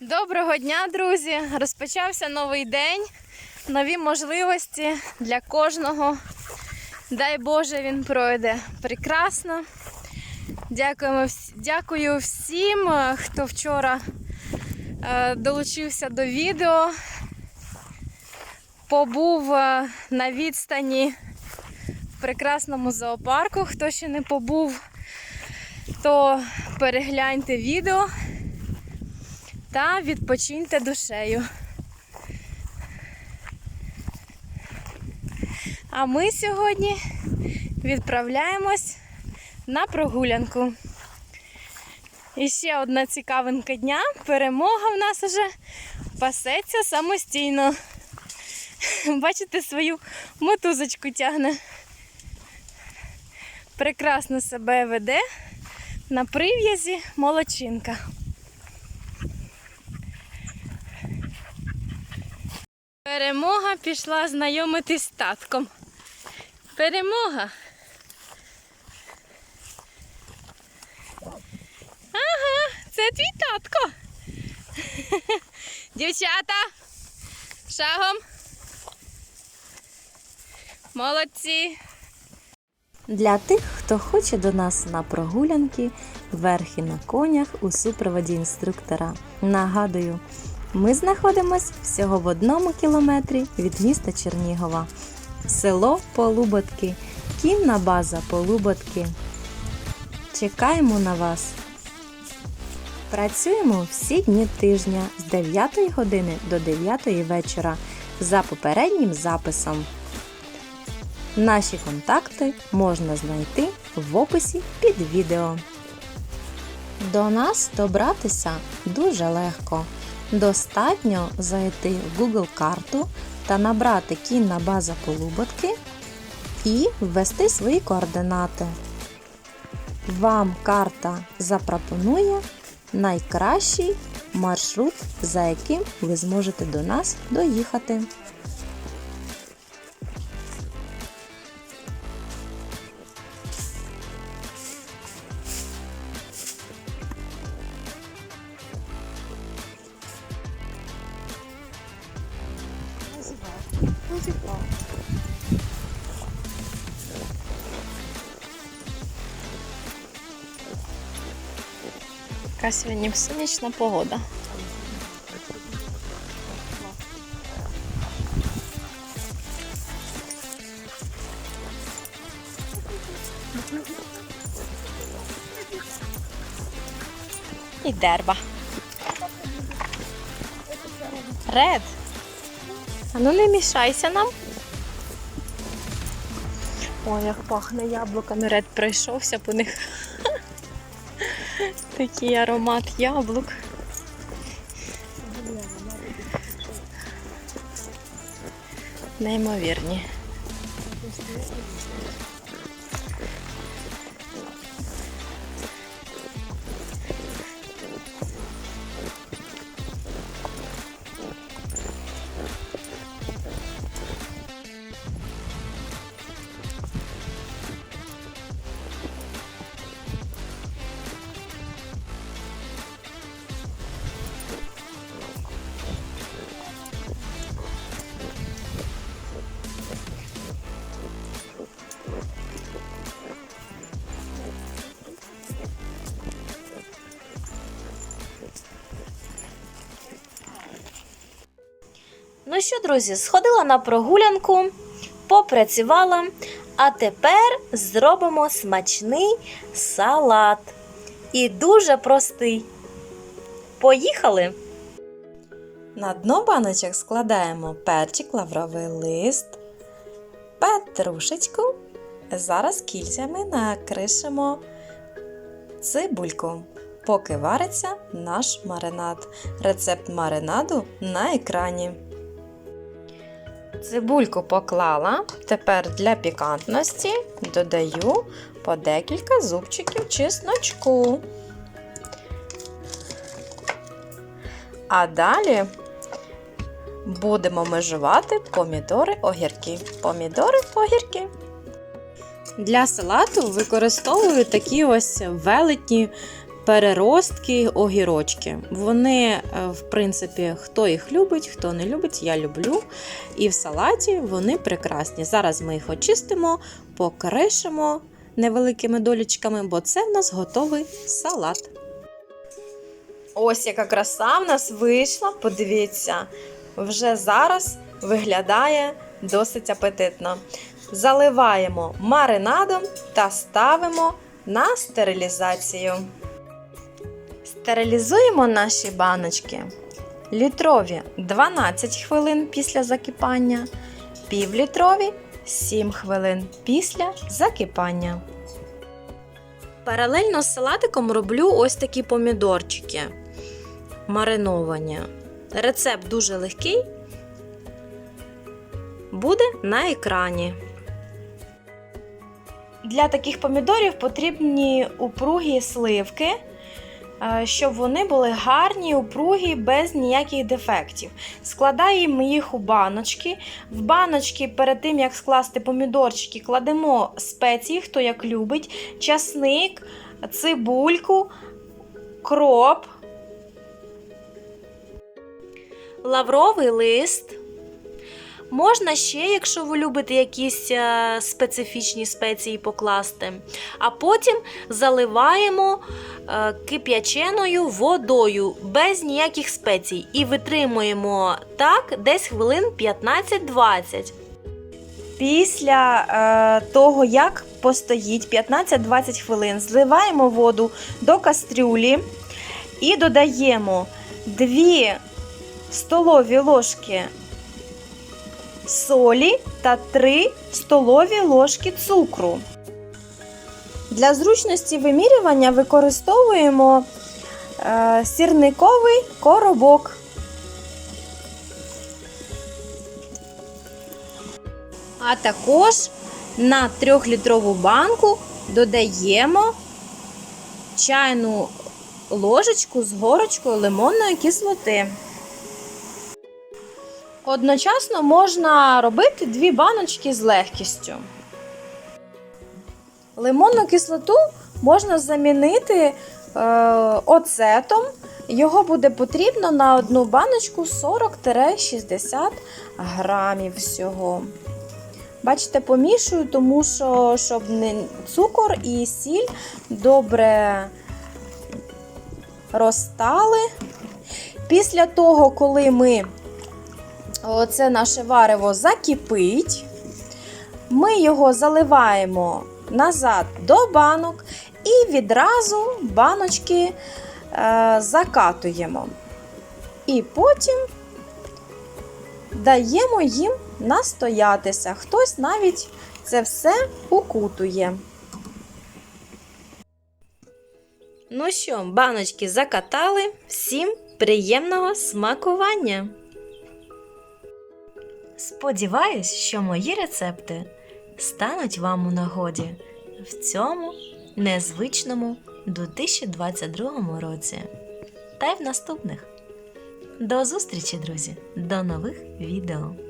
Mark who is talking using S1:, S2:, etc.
S1: Доброго дня, друзі! Розпочався новий день, нові можливості для кожного. Дай Боже, він пройде прекрасно. Дякуємо, дякую всім, е, хто вчора е, долучився до відео, побув е, на відстані в прекрасному зоопарку. Хто ще не побув, то перегляньте відео та відпочиньте душею. А ми сьогодні відправляємось на прогулянку. І ще одна цікавинка дня. Перемога в нас уже пасеться самостійно. Бачите, свою мотузочку тягне. Прекрасно себе веде на прив'язі молодчинка. Перемога пішла знайомитись з татком. Перемога. Ага, це твій татко. Дівчата. Шагом. Молодці.
S2: Для тих, хто хоче до нас на прогулянки, верхи на конях у супроводі інструктора. Нагадую, ми знаходимося всього в одному кілометрі від міста Чернігова. Село Полуботки, кінна база Полуботки. Чекаємо на вас. Працюємо всі дні тижня з 9 години до 9 вечора за попереднім записом. Наші контакти можна знайти в описі під відео. До нас добратися дуже легко. Достатньо зайти в Google карту та набрати кінна база Полуботки і ввести свої координати. Вам карта запропонує найкращий маршрут, за яким ви зможете до нас доїхати.
S1: Яка сьогодні сонячна погода. І дерба. Ред. А ну не мішайся нам. Ой, як пахне яблуками. Ред пройшовся по них. Такий аромат яблук. Неймовірні.
S2: Ну що, друзі, сходила на прогулянку, попрацювала, а тепер зробимо смачний салат. І дуже простий. Поїхали! На дно баночок складаємо перчик, лавровий лист, петрушечку. Зараз кільцями накришимо цибульку, поки вариться наш маринад. Рецепт маринаду на екрані. Цибульку поклала. Тепер для пікантності додаю по декілька зубчиків чесночку. А далі будемо межувати помідори огірки. Помідори огірки. Для салату використовую такі ось велетні переростки, огірочки. Вони, е, в принципі, хто їх любить, хто не любить, я люблю. І в салаті вони прекрасні. Зараз ми їх очистимо, покришимо невеликими долічками, бо це в нас готовий салат. Ось яка краса в нас вийшла. Подивіться, вже зараз виглядає досить апетитно. Заливаємо маринадом та ставимо на стерилізацію. Стерилізуємо наші баночки. Літрові 12 хвилин після закипання, півлітрові 7 хвилин після закипання. Паралельно з салатиком роблю ось такі помідорчики мариновані. Рецепт дуже легкий. Буде на екрані. Для таких помідорів потрібні упругі сливки, щоб вони були гарні, упругі, без ніяких дефектів. Складаємо їх у баночки. В баночки перед тим, як скласти помідорчики, кладемо спеції, хто як любить, часник, цибульку, кроп, лавровий лист. Можна ще, якщо ви любите якісь е, специфічні спеції покласти. А потім заливаємо е, кип'яченою водою без ніяких спецій. І витримуємо так десь хвилин 15-20. Після е, того, як постоїть 15-20 хвилин, зливаємо воду до кастрюлі і додаємо 2 столові ложки солі та 3 столові ложки цукру. Для зручності вимірювання використовуємо е, сірниковий коробок. А також на 3-літрову банку додаємо чайну ложечку з горочкою лимонної кислоти. Одночасно можна робити дві баночки з легкістю. Лимонну кислоту можна замінити е, оцетом. Його буде потрібно на одну баночку 40-60 грамів всього. Бачите, помішую, тому що щоб цукор і сіль добре розтали. Після того, коли ми оце наше варево закипить, ми його заливаємо назад до банок і відразу баночки е, закатуємо. І потім даємо їм настоятися. Хтось навіть це все укутує. Ну що, баночки закатали. Всім приємного смакування! Сподіваюсь, що мої рецепти стануть вам у нагоді в цьому незвичному 2022 році та й в наступних. До зустрічі, друзі! До нових відео!